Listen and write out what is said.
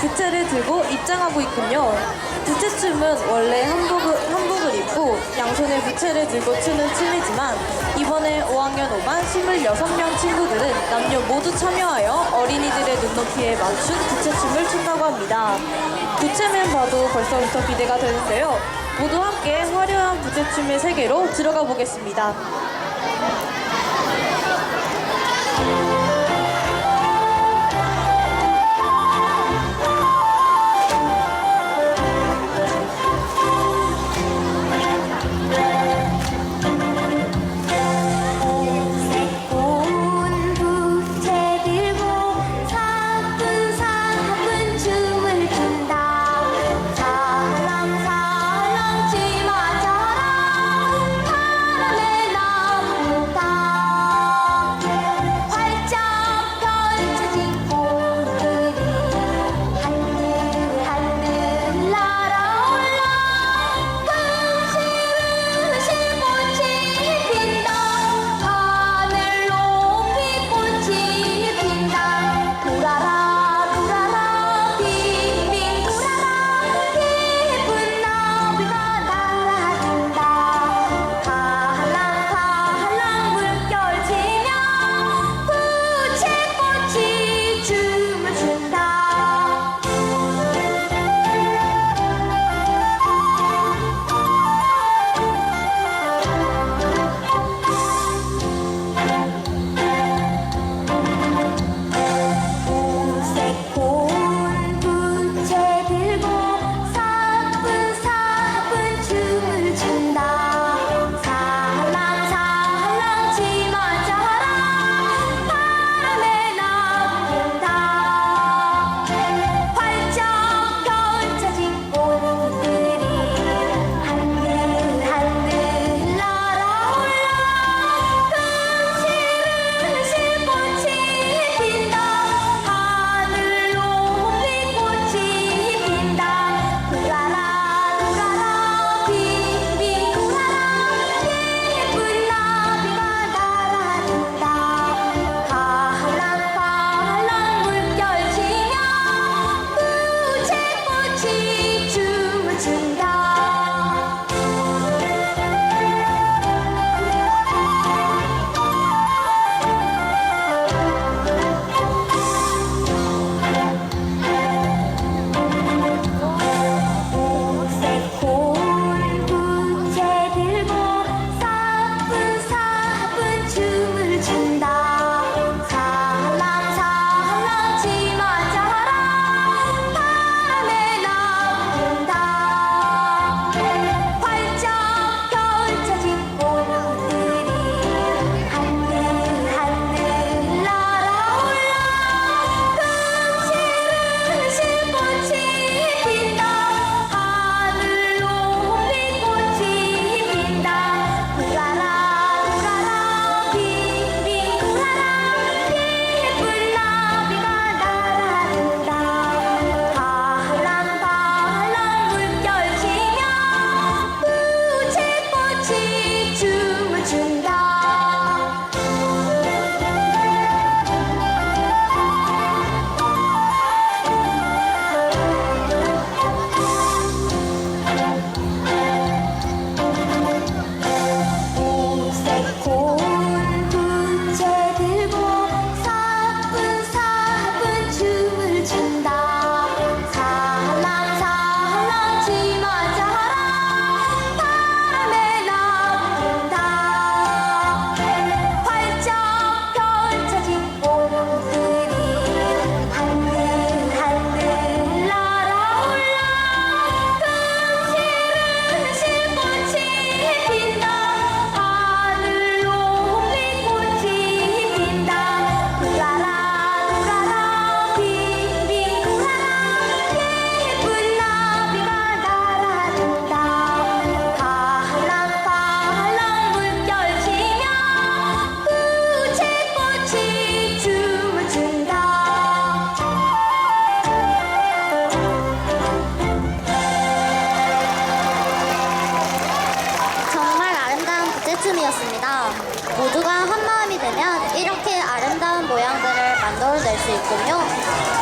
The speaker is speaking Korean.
부채를 들고 입장하고 있군요. 부채춤은 원래 한복을, 한복을 입고 양손에 부채를 들고 추는 춤이지만 이번에 5학년 5반 26명 친구들은 남녀 모두 참여하여 어린이들의 눈높이에 맞춘 부채춤을 춘다고 합니다. 부채만 봐도 벌써부터 기대가 되는데요. 모두 함께 화려한 부채춤의 세계로 들어가 보겠습니다. 시간이었습니다. 모두가 한마음이 되면 이렇게 아름다운 모양들을 만들어낼 수 있군요.